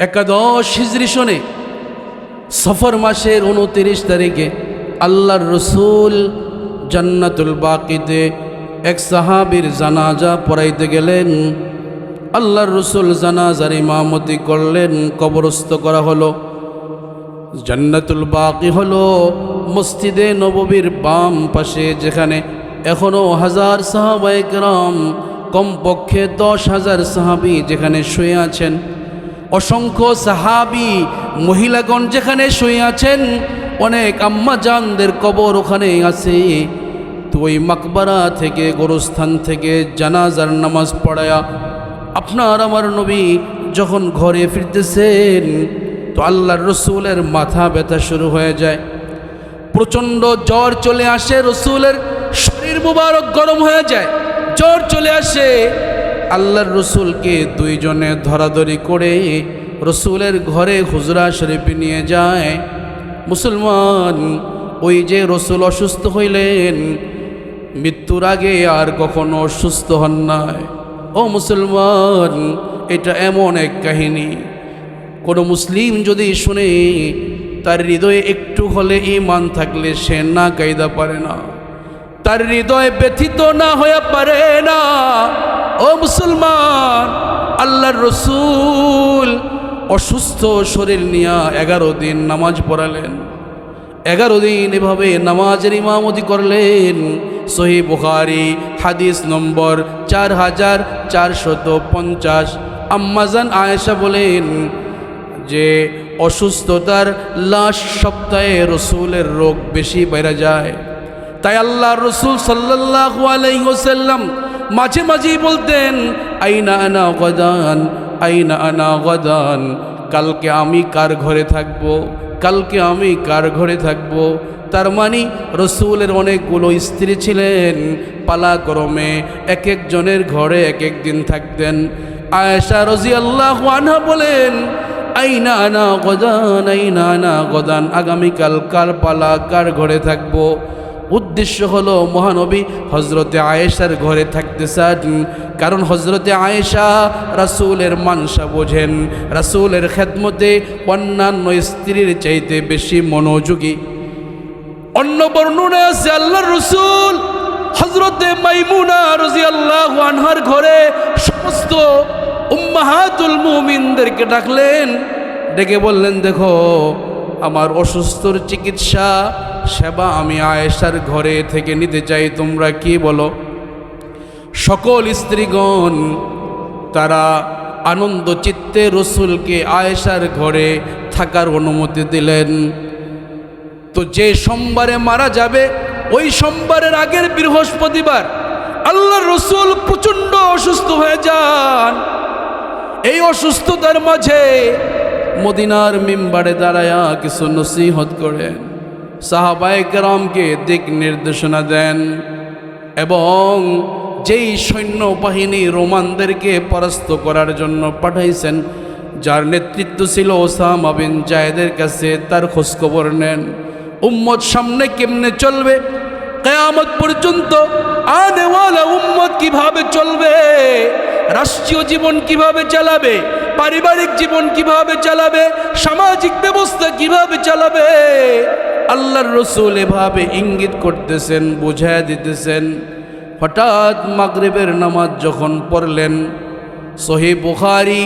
একাদশ হিজরি সনে সফর মাসের উনতিরিশ তারিখে আল্লাহর রসুল জান্নাতুল বাকিতে এক সাহাবীর জানাজা পড়াইতে গেলেন। আল্লাহর রসুল জানাজার ইমামতি করলেন, কবরস্থ করা হলো। জান্নাতুল বাকি হলো মসজিদে নববীর বাম পাশে, যেখানে এখনও হাজার সাহাবাইকরাম কমপক্ষে দশ হাজার সাহাবি যেখানে শুয়ে আছেন। অসংখ্য সাহাবি, মহিলাগণ যেখানে শুয়ে আছেন, অনেক আম্মা জানদের কবর ওখানে আছে। তো ওই মাকবারা থেকে, গোরস্থান থেকে জানাজার নামাজ পড়ায়া আপনার আমার নবী যখন ঘরে ফিরতেছেন, তো আল্লাহর রসুলের মাথা ব্যথা শুরু হয়ে যায়। প্রচণ্ড জ্বর চলে আসে, রসুলের শরীর মুবারক গরম হয়ে যায়। জ্বর চলে আসে আল্লাহর রসুলকে দুইজনে ধরাধরি করে রসুলের ঘরে হুজরা শরীফে নিয়ে যায়। মুসলমান, ওই যে রসুল অসুস্থ হইলেন, মৃত্যুর আগে আর কখনো অসুস্থ হন নাই। ও মুসলমান, এটা এমন এক কাহিনী। কোনো মুসলিম যদি শুনে, তার হৃদয়ে একটু হলে ইমান থাকলে সে না কায়দা পারে না। তার হৃদয় ব্যথিত না হয়ে পারে না। ও মুসলমান, আল্লাহর রসুল অসুস্থ শরীর নিয়ে এগারো দিন নামাজ পড়ালেন। এগারো দিন এভাবে নামাজের ইমামতি করলেন। সহি বুখারি, হাদিস নম্বর চার হাজার চারশত পঞ্চাশ। আম্মাজান আয়েশা বলেন যে, অসুস্থতার লাশ সপ্তাহে রসুলের রোগ বেশি বেড়ে যায়। তাই আল্লাহ রসুল সাল্লাল্লাহু আলাইহি ওয়াসাল্লাম মাঝে মাঝেই বলতেন, আইনা আনা গদান, আইনা আনা গদান, কালকে আমি কার ঘরে থাকব, কালকে আমি কার ঘরে থাকব? তার মানে রসুলের অনেকগুলো স্ত্রী ছিলেন, পালা গরমে এক একজনের ঘরে এক এক দিন থাকতেন। আয়েশা রজি আল্লাহ আনহা বলেন, আইনা আনা গদান, আইনা আনা গদান, আগামীকাল কার পালা কার ঘরে থাকব? উদ্দেশ্য হলো, মহানবী হজরতে আয়েশার ঘরে থাকতে চান। কারণ হজরতে আয়েশা রাসুলের মানসা বোঝেন। রাসুলের খেদমতে অন্যান্য স্ত্রীর চাইতে বেশি মনোযোগী। অন্য বর্ণনা আছে, আল্লাহর রসুল হজরতে মাইমুনা রাজি আল্লাহ আনহার ঘরে সমস্ত উম্মাহাতুল মুমিনদেরকে ডাকলেন। ডেকে বললেন, দেখো আমার অসুস্থর চিকিৎসা, সেবা আমি আয়েশার ঘরে থেকে নিতে চাই, তোমরা কি বলো? সকল স্ত্রীগণ, তারা আনন্দ চিত্তে রসুলকে আয়েশার ঘরে থাকার অনুমতি দিলেন। তো যে সোমবারে মারা যাবে, ওই সোমবারের আগের বৃহস্পতিবার আল্লাহ রসুল প্রচণ্ড অসুস্থ হয়ে যান। এই অসুস্থতার মাঝে মদিনার মিম্বারে দাঁড়ায়া কিছু নসিহত করেন। সাহাবাই কেরামকে দিক নির্দেশনা দেন এবং যেই সৈন্য বাহিনী রোমানদেরকে পরাস্ত করার জন্য পাঠাইছেন, যার নেতৃত্ব ছিল ওসামা বিন জায়েদের কাছে, তার খোঁজখবর নেন। উম্মত সামনে কেমনে চলবে? কেয়ামত পর্যন্ত আনেওয়ালা উম্মত কীভাবে চলবে? রাষ্ট্রীয় জীবন কীভাবে চালাবে? পারিবারিক জীবন কীভাবে চালাবে? সামাজিক ব্যবস্থা কীভাবে চালাবে? আল্লাহর রসুল এভাবে ইঙ্গিত করতেছেন, বুঝায় দিতেছেন। হঠাৎ মাগরিবের নামাজ যখন পড়লেন, সহি বুখারি,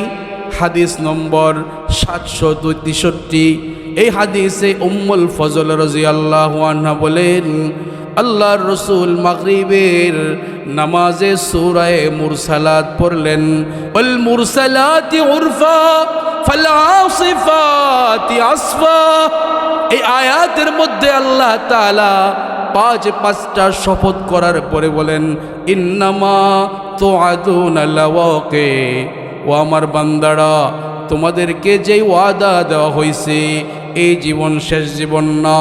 হাদিস নম্বর সাতশো তেষট্টি। এই হাদিসে উম্মুল ফজল রাজি আল্লাহ বলেন, আল্লাহর রসুল মাগরিবের নামাজে সুরায় মুরসালাত পড়লেন। ওল মুরসালাতি উরফা, ফাল আসিফাতি আসফা। এই আয়াতের মধ্যে আল্লাহ তাআলা পাঁচ, পাঁচটা শপথ করার পরে বলেন, ইন্নামা তো আদুন ও আমার বান্দারা, তোমাদেরকে যেই ওয়াদা দেওয়া হয়েছে এই জীবন শেষ জীবন না,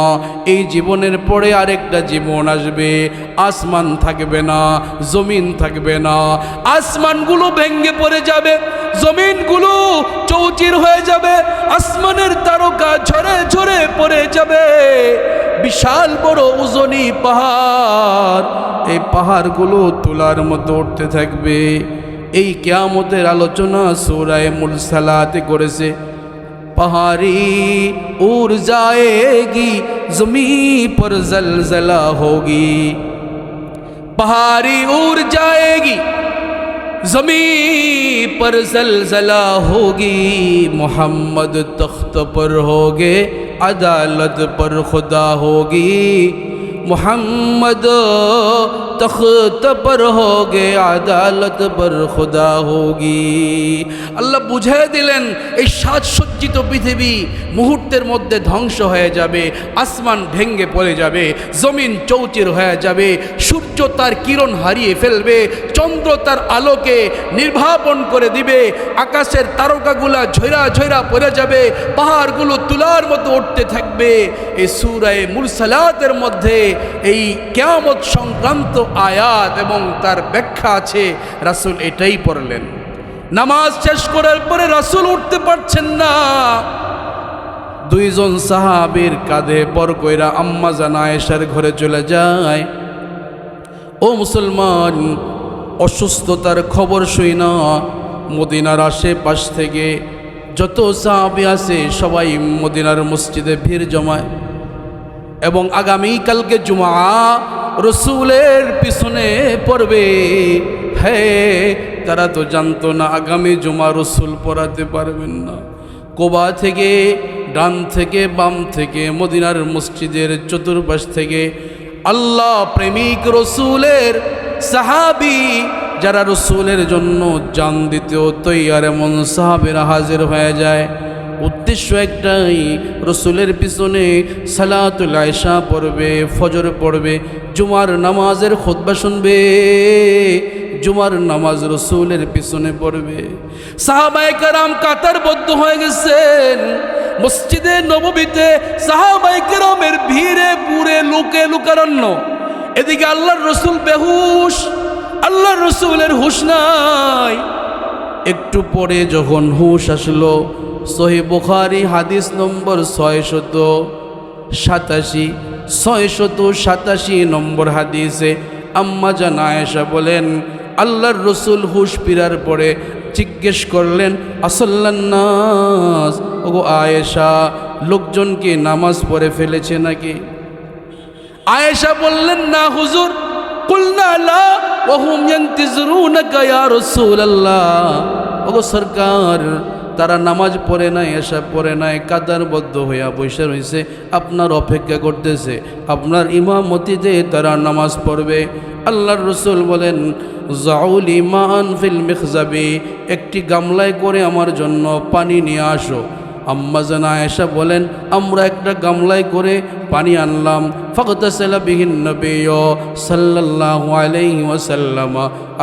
এই জীবনের পরে আরেকটা জীবন আসবে। আসমান থাকবে না, জমিন থাকবে না। আসমানগুলো ভেঙ্গে পড়ে যাবে, জমিনগুলো চৌচির হয়ে যাবে, আসমানের তারকা ঝরে ঝরে পড়ে যাবে। বিশাল বড় উজনি পাহাড়, এই পাহাড়গুলো তোলার মতো উঠতে থাকবে। এই কেয়ামতের আলোচনা সৌরায় মুরসালাতে করেছে। پہاڑی اور جائے گی، زمین پر زلزلہ ہوگی۔ پہاڑی اور جائے گی، زمین پر زلزلہ ہوگی۔ محمد تخت پر ہوگے، عدالت پر خدا ہوگی۔ मोहम्मद तख्त पर होगे আদালত पर খুদা হোগি আল্লাহ বুঝিয়ে দিলেন এই সাজসজ্জিত পৃথিবী মুহূর্তের মধ্যে ধ্বংস হয়ে যাবে আসমান ভেঙ্গে পড়ে যাবে জমিন চৌচির হয়ে যাবে সূর্য তার কিরণ হারিয়ে ফেলবে চন্দ্র তার আলোকে নির্বাপন করে দিবে আকাশের তারকাগুলা ঝৈরা ঝৈরা পড়ে যাবে পাহাড়গুলো তুলার মতো উঠতে থাকবে এই সুরায় মুরসালাতের মধ্যে এই কেয়ামত সংক্রান্ত আয়াত এবং তার ব্যাখ্যা আছে, রাসূল এটাই পড়লেন। নামাজ শেষ করার পরে রাসূল উঠতে পারছেন না। দুইজন সাহাবীর কাঁধে পর কইরা আম্মা জানা এসার ঘরে চলে যায়। ও মুসলমান, অসুস্থতার খবর শুই না। মদিনার আশেপাশ থেকে যত সাহাবি আছে সবাই মদিনার মসজিদে ভিড় জমায়। এবং আগামীকালকে জুমা রসুলের পিছনে পড়বে। হ্যাঁ তারা তো জানতো না আগামী জুমা রসুল পড়াতে পারবেন না। কোবা থেকে, ডান থেকে, বাম থেকে, মদিনার মসজিদের চতুর্পাশ থেকে আল্লাহ প্রেমিক রসুলের সাহাবি, যারা রসুলের জন্য জান দিতেও তৈয়ার এমন সাহাবেরা হাজির হয়ে যায়। উদ্দেশ্য একটাই, রসুলের পিছনে সালাতুল আয়সা পড়বে, ফজর পড়বে, জুমার নামাজের খোদবা শুনবে, জুমার নামাজ রসুলের পিছনে পড়বে। সাহাবাই কারাম কাতারবদ্ধ হয়ে গেছেন। মসজিদে নবমীতে সাহাবাই কারামের ভিড়ে পুরে লুকে লুকারণ্য। এদিকে আল্লাহর রসুল বেহুশ, আল্লাহর রসুলের হুশ নাই। একটু পরে যখন হুশ আসলো সহি বুখারি হাদিস নম্বর ছয়শত সাতাশি ছয়শত সাতাশি নম্বর হাদিসে আম্মা জান আয়েশা বলেন, আল্লাহর রসুল হুশ ফিরার পরে জিজ্ঞেস করলেন আসল্লান্নাস ওগো আয়েশা লোকজনকে নামাজ পড়ে ফেলেছে নাকি? আয়েশা বললেন, না হুজুর। ওহুম ইয়ান্তিজরুনাকা ইয়া সরকার তারা নামাজ পড়ে নাই এসা পড়ে নাই, কাদারবদ্ধ হইয়া বসে রয়েছে আপনার অপেক্ষা করতেছে। আপনার ইমামতিতে তারা নামাজ পড়বে। আল্লাহর রসুল বলেন, জাউল ইমান ফিল মিখজাবি একটি গামলায় করে আমার জন্য পানি নিয়ে আসো। আম্মা জানা আয়েশা বলেন, আমরা একটা গামলায় করে পানি আনলাম। ফকতাসেলা বিহীন নবী সাল্লাল্লাহু আলাইহি ওয়াসাল্লাম।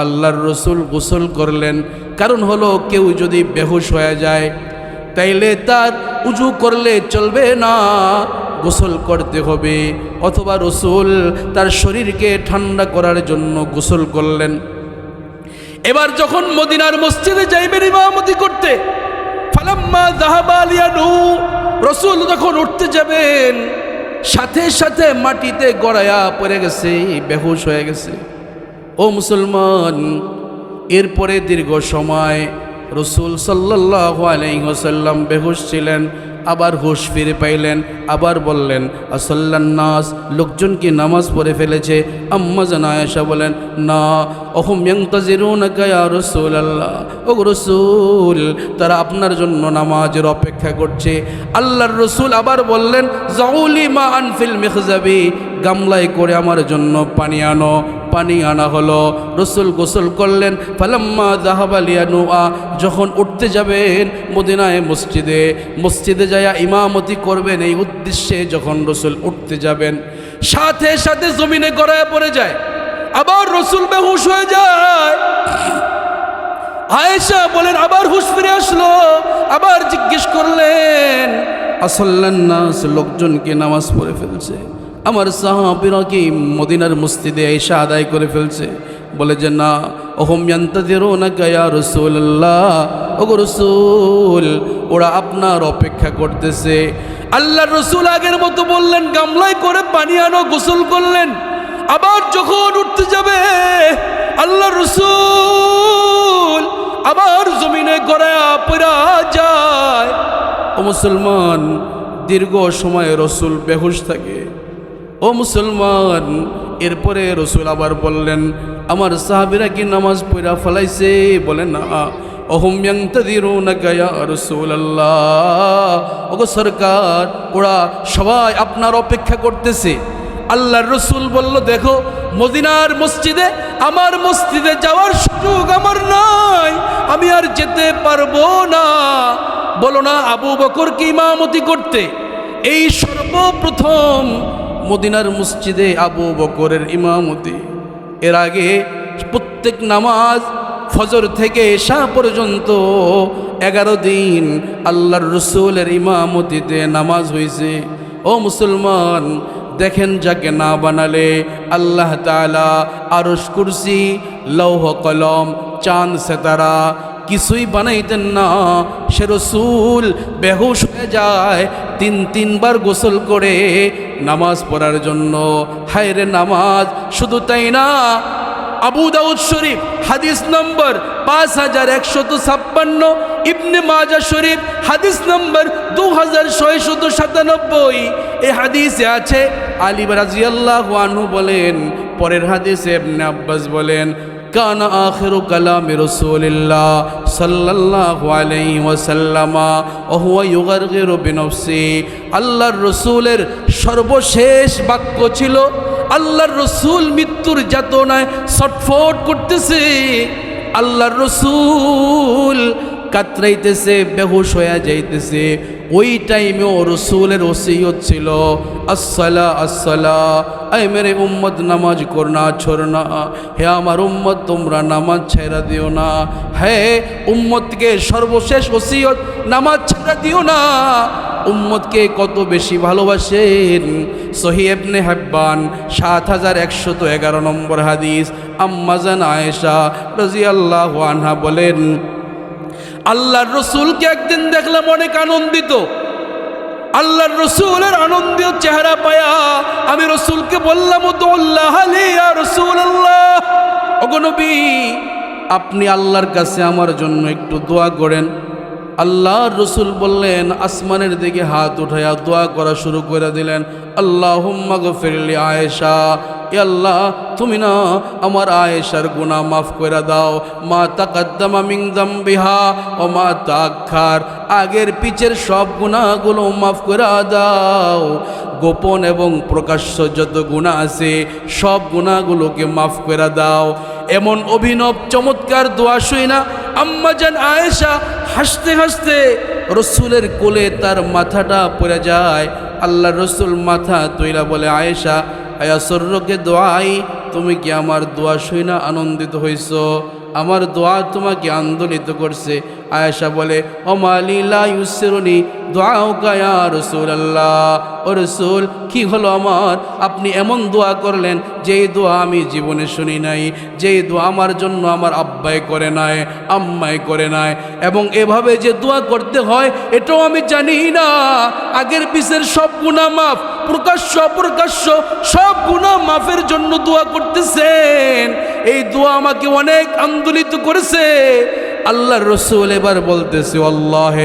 আল্লাহর রসুল গোসল করলেন। কারণ হলো কেউ যদি বেহুশ হয়ে যায়, তাইলে তার উজু করলে চলবে না, গোসল করতে হবে। অথবা রসুল তার শরীরকে ঠান্ডা করার জন্য গোসল করলেন। এবার যখন মদিনার মসজিদে যাইবেন ইমামতি করতে ফালাম্মা জাহাবালিয়ানু রসুল যখন উঠতে যাবেন, সাথে সাথে মাটিতে গড়ায়া পড়ে গেছে, বেহুশ হয়ে গেছে। ও মুসলমান, এরপরে দীর্ঘ সময় রসুল সাল্লাহ আলাইসাল্লাম বেহুশ ছিলেন। আবার হুশ ফিরে পাইলেন, আবার বললেন আসল্লান্নাস লোকজন কি নামাজ পড়ে ফেলেছে? আম্মা জানা আয়েশা বলেন, না, অহম রসুল আল্লাহ ও রসুল, তারা আপনার জন্য নামাজের অপেক্ষা করছে। আল্লাহর রসুল আবার বললেন, জাউলি মা আনফিল মেখজাবি, গামলায় করে আমার জন্য পানি আনো। পানি আনা হলো। রসুল গোসল করলেন। ফালাম্মা জাহাবালিয়া নোয়া যখন উঠতে যাবেন মদিনায় মসজিদে মসজিদে যায়া ইমামতি করবেন এই উদ্দেশ্যে যখন রসুল উঠতে যাবেন। সাথে সাথে জমিনে গড়ায় পড়ে যায়। আবার রসুল বেহুশ হয়ে যায়। আয়েশা বলেন, আবার হুশ ফিরে আসলো। আবার জিজ্ঞেস করলেন আসল্লান্নাস লোকজনকে নামাজ পড়ে ফেলছে? আমার সাহাবিরা কি মদিনার মসজিদে এসে আদায় করে ফেলছে? বলে যে না। রসুল, ওরা আপনার অপেক্ষা করতেছে। আল্লাহ রসুল আগের মতো বললেন, গামলায় করে পানি আনো, গোসল করলেন। আবার যখন উঠতে যাবে আল্লাহ রসুল আবার জমিনে গড়ায়া পড়া যায়। ও মুসলমান, দীর্ঘ সময় রসুল বেহুশ থাকে। ও মুসলমান, এরপরে রসুল আবার বললেন, আমার সাহাবিরা কি নামাজ পড়া ফলাইছে? বলে না। ওগো সরকার, ওরা সবাই আপনার অপেক্ষা করতেছে। আল্লাহর রসুল বলল, দেখো, মদিনার মসজিদে, আমার মসজিদে যাওয়ার সুযোগ আমার নাই। আমি আর যেতে পারব না। বলো না, আবু বকরকে ইমামতি করতে? এই সর্বপ্রথম মদিনার মসজিদে আবু বকরের ইমামতি। এর আগে প্রত্যেক নামাজ ফজর থেকে এশা পর্যন্ত এগারো দিন আল্লাহর রসুলের ইমামতিতে নামাজ হয়েছে ও মুসলমান, দেখেন যাকে না বানালে আল্লাহ তালা আরস কুরসি, লৌহ কলম, চাঁদ সেতারা কিছুই বানাইতেন না। সে রসুল বেহুশ হয়ে যায়, তিন তিনবার গোসল করে নামাজ পড়ার জন্য। হায়রে নামাজ, শুধু তাই না, আবু দাউদ শরীফ, হাদিস নম্বর পাঁচ হাজার একশত ছাপ্পান্ন, ইবনে মাজা শরীফ, হাদিস নম্বর দু হাজার ছয়শত সাতানব্বই। এ হাদিসে আছে, আলী রাজিয়াল্লাহ বলেন, পরের হাদিসে ইবনে আব্বাস বলেন কান আখিরু কালামি রাসূলিল্লাহ সাল্লাল্লাহু আলাইহি ওয়াসাল্লামা ওয়া হুয়া ইউগারগিরু বিনফসি। আল্লাহর রসুলের সর্বশেষ বাক্য ছিল, আল্লাহর রসুল মৃত্যুর যাতনায় ছটফট করতেছে। আল্লাহর রসুল কাতরাইতেছে, বেহুশ হয়ে যাইতেছে। ওই টাইমেও রসুলের ওসিয়ত ছিল, আসসালা আসসালা, আই মেরে উম্মত, নামাজ করনা, ছোড়না, হে আমার উম্মত, তোমরা নামাজ ছেড়া দিও না, হে উম্মতকে সর্বশেষ ওসিয়ত, নামাজ ছেড়া দিও না। উম্মতকে কত বেশি ভালোবাসেন? সহিবনে হাব্বান, সাত হাজার একশত এগারো নম্বর হাদিস। আম্মাজান আয়েশা রাজিয়াল্লাহ আনহা বলেন আল্লাহর রসুলকে একদিন দেখলাম অনেক আনন্দিত। আল্লাহর রসুলের আনন্দিত চেহারা পায়া আমি রসুলকে বললাম অগনবী আপনি আল্লাহর কাছে আমার জন্য একটু দোয়া করেন। আল্লাহর রসুল বললেন, আসমানের দিকে হাত উঠাইয়া দোয়া করা শুরু করে দিলেন। আল্লাহ গফিরলি আয়েশা আল্লাহ, তুমি না আমার আয়েশার গুনাহ মাফ করে দাও। মা তাকাদ্দামা মিং বিহা ও মা তাক্ষার আগের পিছের সব গুণাগুলো মাফ করে দাও। গোপন এবং প্রকাশ্য যত গুণা আছে, সব গুণাগুলোকে মাফ করে দাও। এমন অভিনব চমৎকার দোয়া শুই না আম্মাজান আয়েশা, হাসতে হাসতে রসুলের কোলে তার মাথাটা পড়ে যায়। আল্লাহ রসুল মাথা তৈরা বলে, আয়েশা আয়াসর্রকে দোয়াই, তুমি কি আমার দোয়া শুই না আনন্দিত হইছ? আমার দোয়া তোমাকে আন্দোলিত করছে। আয়েশা বলে ও মালিলা ইউসেরনি দোয়াও গায়া রসুল আল্লাহ ও রসুল, কি হলো আমার? আপনি এমন দোয়া করলেন, যেই দোয়া আমি জীবনে শুনি নাই, যেই দোয়া আমার জন্য আমার আব্বাই করে নাই আম্মাই করে নাই এবং এভাবে যে দোয়া করতে হয়, এটাও আমি জানি না। আগের পিসের সব গুণা মাফ, প্রকাশ্য অপ্রকাশ্য সব গুণা মাফের জন্য দোয়া করতেছেন। এই দোয়া আমাকে অনেক আন্দোলিত করেছে। আল্লাহর রসুল এবার বলতেছে, আল্লাহ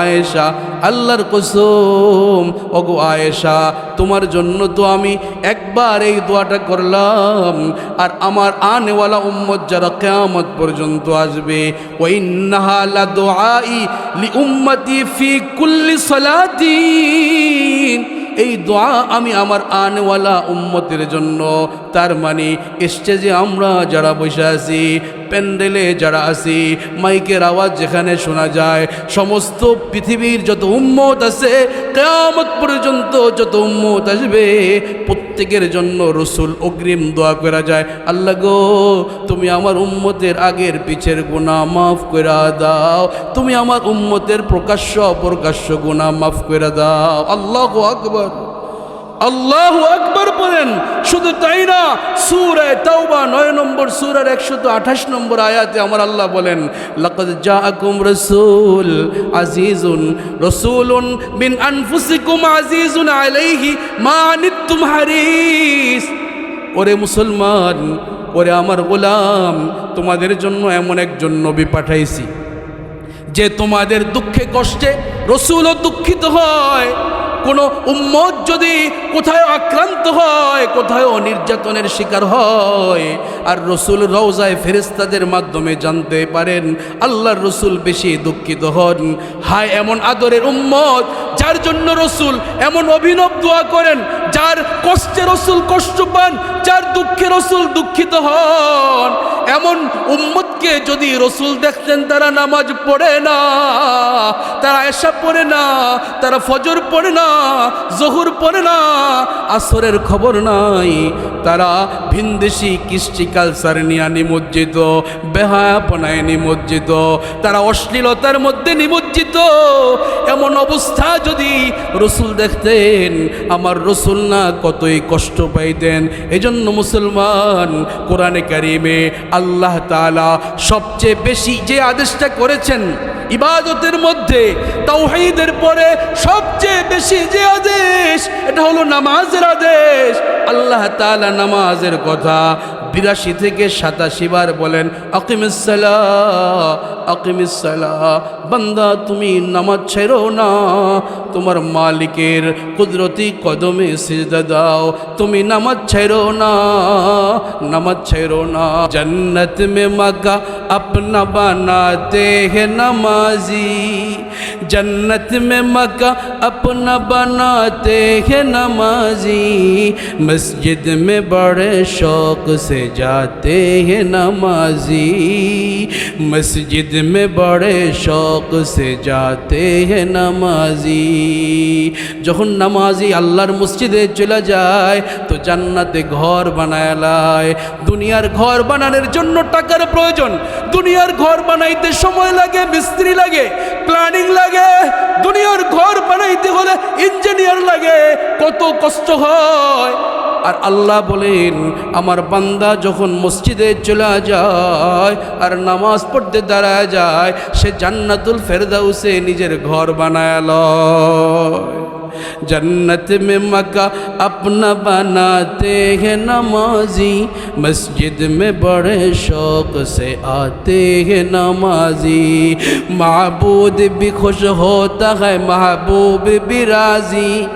আয়েশা, আল্লাহর কসম। ওগো আয়েশা, তোমার জন্য তো আমি একবার এই দোয়াটা করলাম। আর আমার আনেওয়ালা উম্মত যারা কেয়ামত পর্যন্ত আসবে ওই নাহালা দোয়াই লি উম্মতি ফি কুল্লি সলাতিন। এই দোয়া আমি আমার আনওয়ালা উম্মতের জন্য। তার মানে স্টেজে আমরা যারা বসে আছি প্যান্ডেলে যারা আছি, মাইকের আওয়াজ যেখানে শোনা যায়, সমস্ত পৃথিবীর যত উম্মত আছে, কেয়ামত পর্যন্ত যত উম্মত আসবে, প্রত্যেকের জন্য রসুল অগ্রিম দোয়া করা যায়। আল্লাহ গো, তুমি আমার উম্মতের আগের পিছের গুণা মাফ করে দাও। তুমি আমার উম্মতের প্রকাশ্য অপ্রকাশ্য গুণা মাফ করে দাও। আল্লাহ আকবর। আল্লাহ আকবর বলেন, শুধু তাই না, সুরায় তাওবা নয় নম্বর সুরার একশত আঠাশ নম্বর আয়াতে আমার আল্লাহ বলেন, লাকাদ জাআকুম রাসূল আজিজুন, রাসূলুন বিন আনফুসিকুম আজিজুন আলাইহি মা আনিতুম হারিস। ওরে মুসলমান, ওরে আমার গোলাম, তোমাদের জন্য এমন একজন নবী পাঠাইছি, যে তোমাদের দুঃখে কষ্টে রসুলও দুঃখিত হয়। কোনো উম্মত যদি কোথায় আক্রান্ত হয়, কোথায় নির্যাতনের শিকার হয়, আর রসুল রওজায় ফেরেস্তাদের মাধ্যমে জানতে পারেন আল্লাহর রসুল বেশি দুঃখিত হন। হায়, এমন আদরের উম্মত যার জন্য রসুল এমন অভিনব দোয়া করেন, যার কষ্টে রসুল কষ্ট পান, যার দুঃখে রসুল দুঃখিত হন। এমন উম্মতকে যদি রসুল দেখতেন তারা নামাজ পড়ে না, তারা এসা পড়ে না, তারা ফজর পড়ে না, জহুর পড়ে না, আসরের খবর নাই। তারা ভিনদেশি কৃষ্টি কালচার নিয়ে নিমজ্জিত, বেহায়াপনায় নিমজ্জিত, তারা অশ্লীলতার মধ্যে নিমজ্জিত। এমন অবস্থা যদি রসুল দেখতেন, আমার রসুল না কতই কষ্ট পাইতেন। এজন্য মুসলমান কোরআনে কারিমে আল্লাহ তাআলা সবচেয়ে বেশি যে আদেশটা করেছেন ইবাদতের মধ্যে, তাওহীদের পরে সবচেয়ে বেশি যে আদেশ, এটা হলো নামাজের আদেশ। আল্লাহ তাআলা নামাজের কথা বিরাশি থেকে সাতাশি বার বলেন আকিমিসাল্লা আকিমিসাল্লা বান্দা, তুমি নামাজ ছেড়ো না। তোমার মালিকের কুদরতি কদমে সিজদা দাও। তুমি নামাজ ছেড়ো না, নামাজ ছেড়ো না। জন্নত মে মকা अपना बनाते हैं नमाजी जन्नत में मक्का अपना बनाते हैं नमाजी मस्जिद में बड़े शौक से जाते हैं नमाजी मस्जिद में बड़े शौक से जाते हैं नमाजी যখন নামাজি আল্লাহর মসজিদে চলে যায় তো জান্নাতে ঘর বানায় লায় দুনিয়ার ঘর বানানোর জন্য টাকার প্রয়োজন দুনিয়ার ঘর বানাইতে সময় লাগে, মিস্ত্রি লাগে প্ল্যানিং লাগে। দুনিয়ার ঘর বানাইতে হলে ইঞ্জিনিয়ার লাগে, কত কষ্ট হয়। আর আল্লাহ বলেন, আমার বান্দা যখন মসজিদে চলে যায় আর নামাজ পড়তে দাঁড়ায় যায়, সে জান্নাতুল ফেরদাউসে নিজের ঘর বানায় লয়। جنت میں مکہ اپنا بناتے ہیں نمازی، مسجد میں بڑے شوق سے آتے ہیں نمازی۔ معبود بھی خوش ہوتا ہے، محبوب بھی راضی۔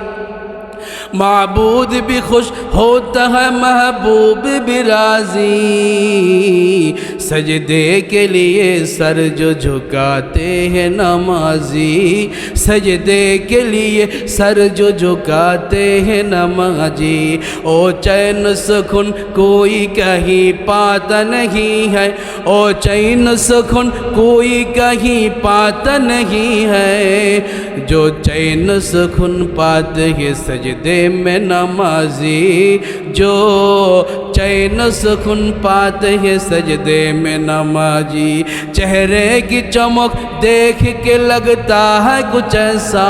معبود بھی خوش ہوتا ہے، محبوب بھی راضی۔ سجدے کے لیے سر جو جھکاتے ہیں نمازی۔ سجدے کے لیے سر جو جھکاتے ہیں نمازی۔ او چین سکھن کوئی کہیں پاتا نہیں ہے۔ او چین سکھن کوئی کہیں پاتا نہیں ہے۔ جو چین سکھن پاتے ہیں سجدے में नमाजी जो چین سکھن پاتے ہیں سجدے میں نمازی چہرے کی چمک دیکھ کے لگتا ہے کچھ ایسا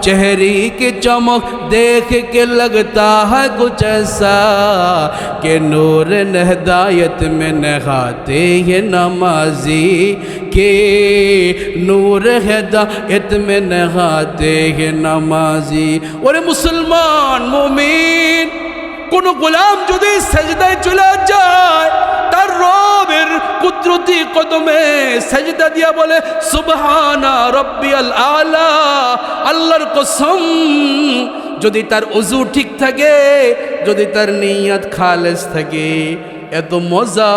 چہری کی چمک دیکھ کے لگتا ہے کچھ ایسا کہ نور نہدایت میں نہاتے ہیں نمازی کہ نور ہدایت میں نہاتے ہیں نمازی اور مسلمان مومین কোন গোলাম যদি সেজদায় চলে যায়, তার রবের কুদরতি কদমে সেজদা দিয়া বলে, সুবহানা রব্বিয়াল আলা। আল্লাহর কসম, যদি তার অজু ঠিক থাকে, যদি তার নিয়াত খালেস থাকে, এত মজা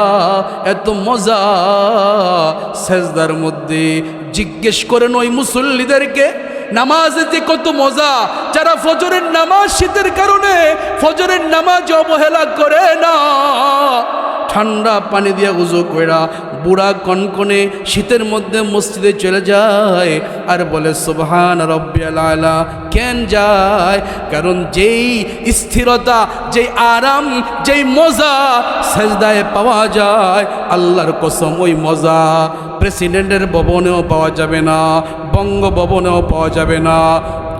এত মজা সেজদার মধ্যে জিজ্ঞেস করেন ওই মুসল্লিদেরকে নামাজে যে কত মজা। যারা ফজরের নামাজ শীতের কারণে ফজরের নামাজ অবহেলা করে না। ঠান্ডা পানি দিয়ে উজু কইরা বুড়া কনকনে শীতের মধ্যে মসজিদে চলে যায় আর বলে, সুবহান রব্বিয়াল আলা। কেন যায়? কারণ যেই স্থিরতা, যেই আরাম, যেই মজা সেজদায় পাওয়া যায়, আল্লাহর কসম ওই মজা প্রেসিডেন্টের ভবনেও পাওয়া যাবে না, বঙ্গভবনেও পাওয়া যাবে না,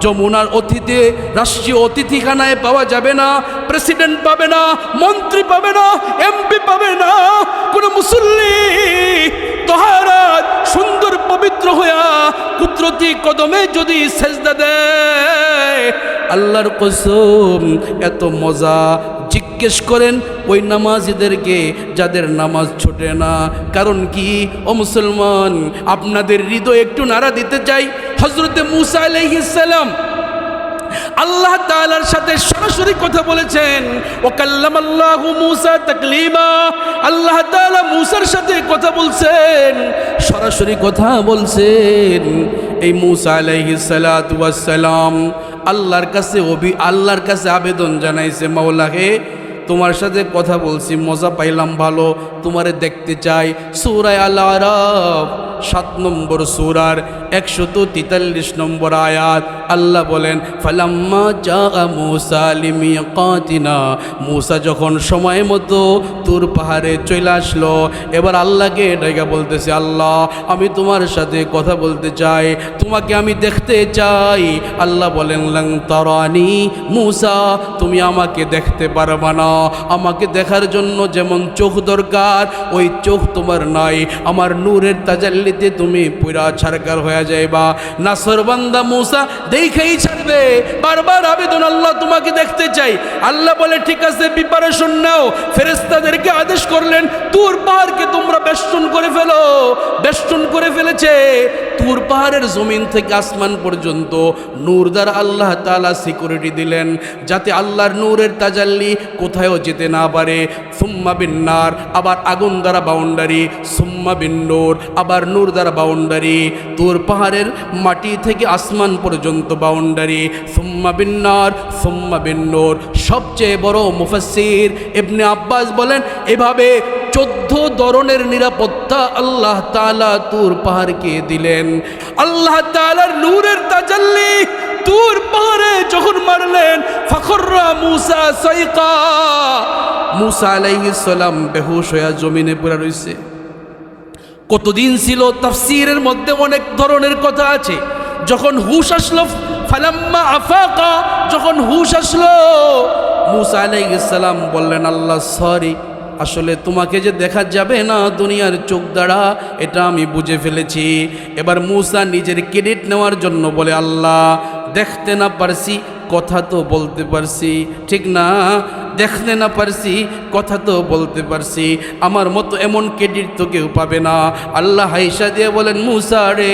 যমুনার অতিথি রাষ্ট্রীয় অতিথিখানায় পাওয়া যাবে না, প্রেসিডেন্ট পাবে না, মন্ত্রী পাবে না, এমপি পাবে না, কোনো কুদরতি কদমে যদি সেজদা দেয়, আল্লাহর কসম, এত মজা। জিজ্ঞেস করেন, ওই নামাজিদেরকে যাদের নামাজ ছোটে না। কারণ কি? ও মুসলমান, আপনাদের হৃদয় একটু নাড়া দিতে চাই। হজরতে মুসা আলাইহিসাল্লাম আল্লাহ তাআলার সাথে সরাসরি কথা বলেছেন ও কাল্লাম আল্লাহ মুসা তাকলিমা। আল্লাহ তাআলা মুসার সাথে কথা বলছেন, সরাসরি কথা বলছেন। এই মুসা আলাইহি সালাম আল্লাহর কাছে অভি আল্লাহর কাছে আবেদন জানাইছে মাওলাকে তোমার সাথে কথা বলছি, মজা পাইলাম ভালো, তোমারে দেখতে চাই। সুরায় আল্লাহ সাত নম্বর সুরার একশত তেতাল্লিশ নম্বর আয়াত। আল্লাহ বলেন, ফালাম্মা যা মুসা যখন সময় মতো তুর পাহাড়ে চলে আসলো, এবার আল্লাহকে ডাইগা বলতেছে, আল্লাহ, আমি তোমার সাথে কথা বলতে চাই, তোমাকে আমি দেখতে চাই। আল্লাহ বলেন, লং তরানি মুসা, তুমি আমাকে দেখতে পারবা না। আমাকে দেখার জন্য যেমন চোখ দরকার, ওই চোখ তোমার নাই। আমার নূরের তাজাল্লিতে তুমি পুরা ছাড়কার হয়ে যাইবা। নাসর বান্দা মুসা, দেখেই ছাড়বে। বারবার আবেদন আল্লাহ তোমাকে দেখতে চাই। আল্লাহ বলে, ঠিক আছে প্রিপারেশন নাও। ফেরেস্তাদেরকে আদেশ করলেন, তুর পাহাড়কে তোমরা বেষ্টন করে ফেলো। বেষ্টন করে ফেলেছে। তুর পাহাড়ের জমিন থেকে আসমান পর্যন্ত নূর দ্বারা আল্লাহ তাআলা সিকিউরিটি দিলেন। যাতে আল্লাহর নূরের তাজাল্লি কোথায়ও যেতে না পারে। সুম্মা বিন্নার আবার আগুন দ্বারা বাউন্ডারি সুম্মা বিন্নোর আবার নূর দ্বারা বাউন্ডারি তুর পাহাড়ের মাটি থেকে আসমান পর্যন্ত বাউন্ডারি সুম্মা বিন্নার সুম্মা বিন্নোর সবচেয়ে বড় মুফাসির ইবনে আব্বাস বলেন, এভাবে চোদ্দ ধরনের নিরাপত্তা আল্লাহ তাআলা তুর পাহাড়কে দিলেন। আল্লাহ তাআলার নূরের তাজাল্লি তুর পাহাড়ে যখন মারলেন, ফখররা মুসা সাইকা। মুসা আলাইহিস সালাম বেহুশ হয়ে জমিনে পড়ে রইছে। কতদিন ছিল? তাফসিরের মধ্যে অনেক ধরনের কথা আছে। যখন হুশ আসলো, ফালাম্মা আফাকা, যখন হুশ আসলো, মুসা আলাইহিস সালাম বললেন, আল্লাহ, সরি, আসলে তোমাকে যে দেখা যাবে না দুনিয়ার চোখ দ্বারা, এটা আমি বুঝে ফেলেছি। এবার মুসা নিজের ক্রেডিট নেওয়ার জন্য বলে, আল্লাহ, দেখতে না পারছি কথা তো বলতে পারছি, ঠিক না? দেখতে না পারছি, কথা তো বলতে পারছি। আমার মতো এমন ক্রেডিট তো কেউ পাবে না। আল্লাহ হাইসা দিয়ে বলেন, মুসা রে,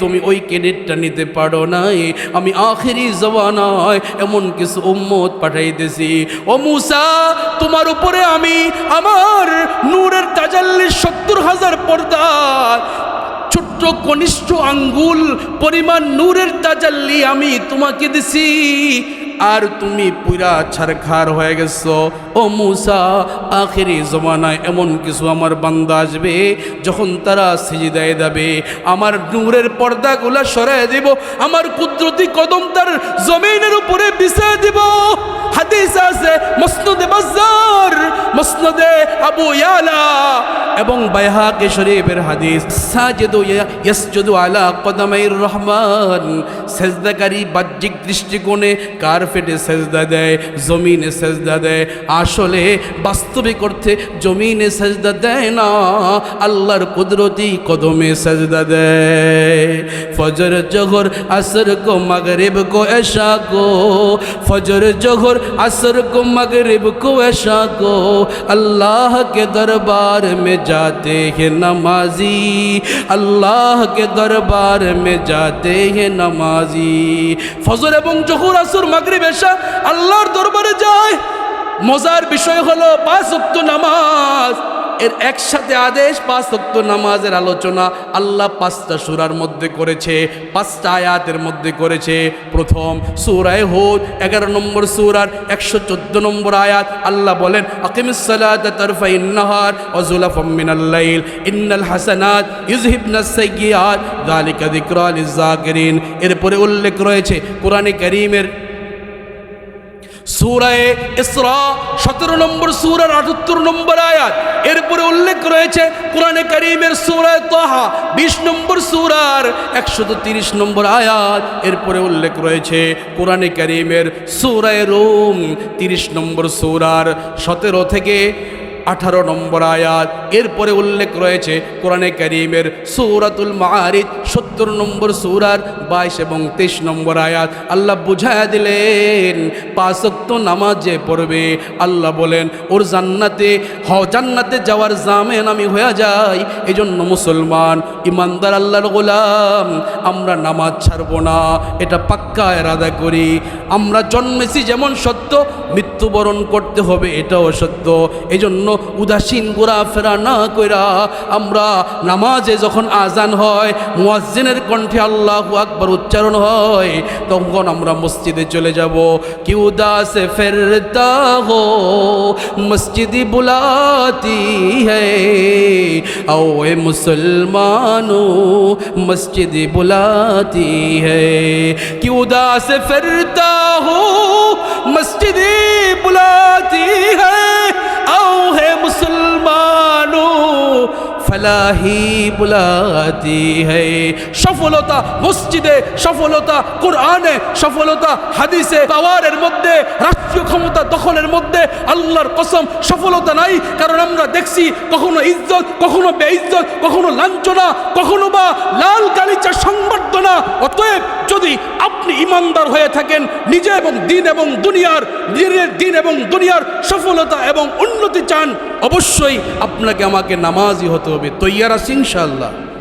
তুমি ওই ক্রেডিটটা নিতে পারো নাই। আমি আখেরি জবানায় এমন কিছু উম্মত পাঠাইতেছি। ও মুসা, তোমার উপরে আমি আমার নূরের তাজাল্লিশ সত্তর হাজার পর্দা ছোট্ট কনিষ্ঠ আঙ্গুল, পরিমাণ নূরের তাজাল্লি আমি তোমাকে দিছি। আর তুমি পুরা ছারখার হয়ে গেছো। ও মুসা, আখেরি জমানায় এমন কিছু আমার বান্দা আসবে, যখন তারা সিজিদায় যাবে, আমার নূরের পর্দাগুলা সরাই দেব, আমার কুদরতি কদম তার জমিনের উপরে বিছায় দেব। হাদিস আছে, মসনদে বাজার মসনদে আবু ইয়ালা এবং হাদিস, সাজেদু ইয়াসজুদু আলা কদমাইর রহমান। সেজদাকারী বাহ্যিক দৃষ্টিকোণে কার্পেটে সেজদা দেয়, জমিনে সেজদা দেয় আসলে বাস্তবিক অর্থে জমিনে সেজদা দেয় না আল্লাহর কুদরতি কদমে সেজদা দেয় ফজর জহর আসর কো মগরিব কো এশা কো ফজর জহর असर को मगरिब को ऐशा को अल्लाह के दरबार में जाते हैं नमाजी अल्लाह के दरबार में जाते हैं नमाजी ফজর এবং জহুর আসর মাগরিব এশা আল্লাহর দরবারে যায় মজার বিষয় হলো পাঁচ ওয়াক্ত নামাজ। এর একসাথে আদেশ, পাঁচ ওয়াক্ত নামাজের আলোচনা আল্লাহ পাঁচটা সুরার মধ্যে করেছে, পাঁচটা আয়াতের মধ্যে করেছে। প্রথম সুরায় হোদ, এগারো নম্বর সুরার একশো চোদ্দ নম্বর আয়াত, আল্লাহ বলেন আকিমুসালাত তরফা ইন্নাহার অজুলাফম মিনাল্লাইল ইন্নাল হাসানাত এরপরে উল্লেখ রয়েছে, কোরআনে কারীমের সুরায় ইসরা, সতেরো নম্বর সুরার আটাত্তর নম্বর আয়াত। এরপরে উল্লেখ রয়েছে, কোরআনে করিমের সুরায় তহা, বিশ নম্বর সুরার একশত তিরিশ নম্বর আয়াত। এরপরে উল্লেখ রয়েছে, কোরআনে করিমের সুরায় রোম, তিরিশ নম্বর সুরার সতেরো থেকে আঠারো নম্বর আয়াত। এরপরে উল্লেখ রয়েছে কোরআনে করিমের সৌরাতুল মারিদ সত্তর নম্বর সৌরার, বাইশ এবং তেইশ নম্বর আয়াত। আল্লাহ বুঝায়া দিলেন পাঁচক্ত নামাজ যে পড়বে, আল্লাহ বলেন, ওর জান্নাতে, হ, জান্নাতে যাওয়ার জামেন আমি হয়ে যাই এই জন্য মুসলমান, ইমানদার আল্লাহর গোলাম, আমরা নামাজ ছাড়বো না, এটা পাক্কা এরাদা করি। আমরা জন্মেছি যেমন সত্য, মৃত্যুবরণ করতে হবে এটাও সত্য এই জন্য উদাসীন ঘোরাফেরা না কইরা আমরা নামাজে যখন আজান হয়, মুয়াজ্জিনের কণ্ঠে আল্লাহ আকবার উচ্চারণ হয়, তখন আমরা মসজিদে চলে যাব। কি উদাস ফেরতা হো, মসজিদি বুলাতি হ্যাঁ এ মুসলমানো, মসজিদি বুলাতি কি উদাস ফেরতা হো, মসজিদি বুলাতি হ্যাঁ সফলতা মসজিদে, সফলতা কোরআনে, সফলতা হাদিসে পাওয়ারের মধ্যে, রাষ্ট্রীয় ক্ষমতা দখলের মধ্যে, আল্লাহর কসম সফলতা নাই, কারণ আমরা দেখছি কখনো ইজ্জত, কখনো বেইজ্জত, কখনো লাঞ্ছনা, কখনো বা লাল গালিচা সংবর্ধনা। অতএব যদি আপনি ইমানদার হয়ে থাকেন, নিজে এবং দিন এবং দুনিয়ার দিনের দিন এবং দুনিয়ার সফলতা এবং উন্নতি চান, অবশ্যই আপনাকে আমাকে নামাজি হতে হবে। তৈয়ার আছি ইনশাআল্লাহ।